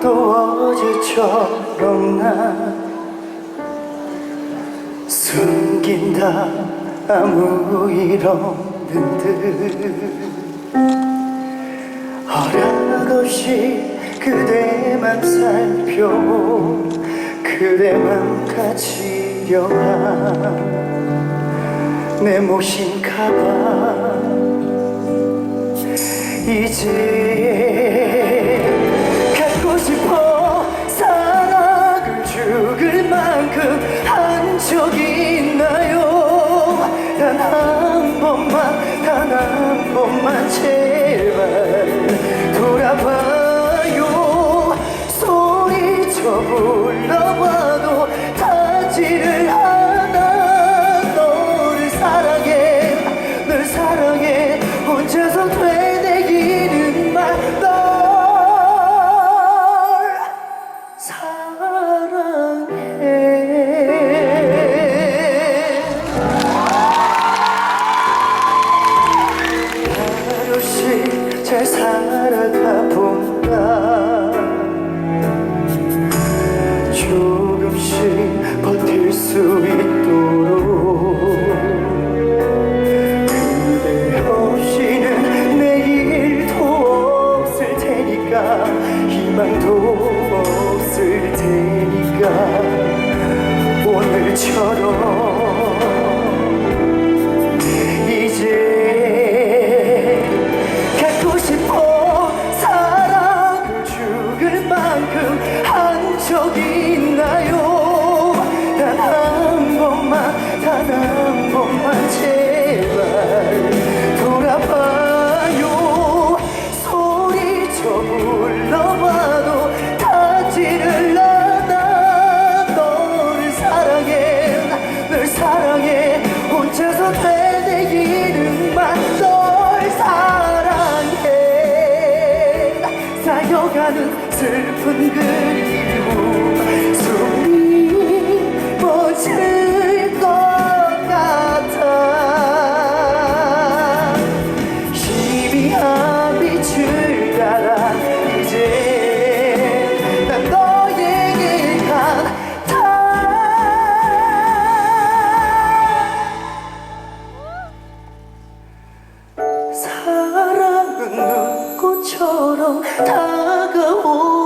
또 어제처럼 난 숨긴다 아무 일 없는 듯 허락 없이 그대만 살펴 그대만 가지려 한 내 몫인 가방 이제 잘 살아가 본다 조금씩 버틸 수 있도록. 그대 없이는 내일도 없을 테니까. 희망도 없을 테니까. 오늘처럼 만큼 한 적이 있나요? 단 한 번만 단 한 번만 제발 돌아봐요. 소리쳐 불러봐도 닿지를 않아. 너를 사랑해 널 사랑해. 혼자서 말널 사랑해. 쌓여가는 슬픈 그리움 숨이 멎을 꽃처럼 다가오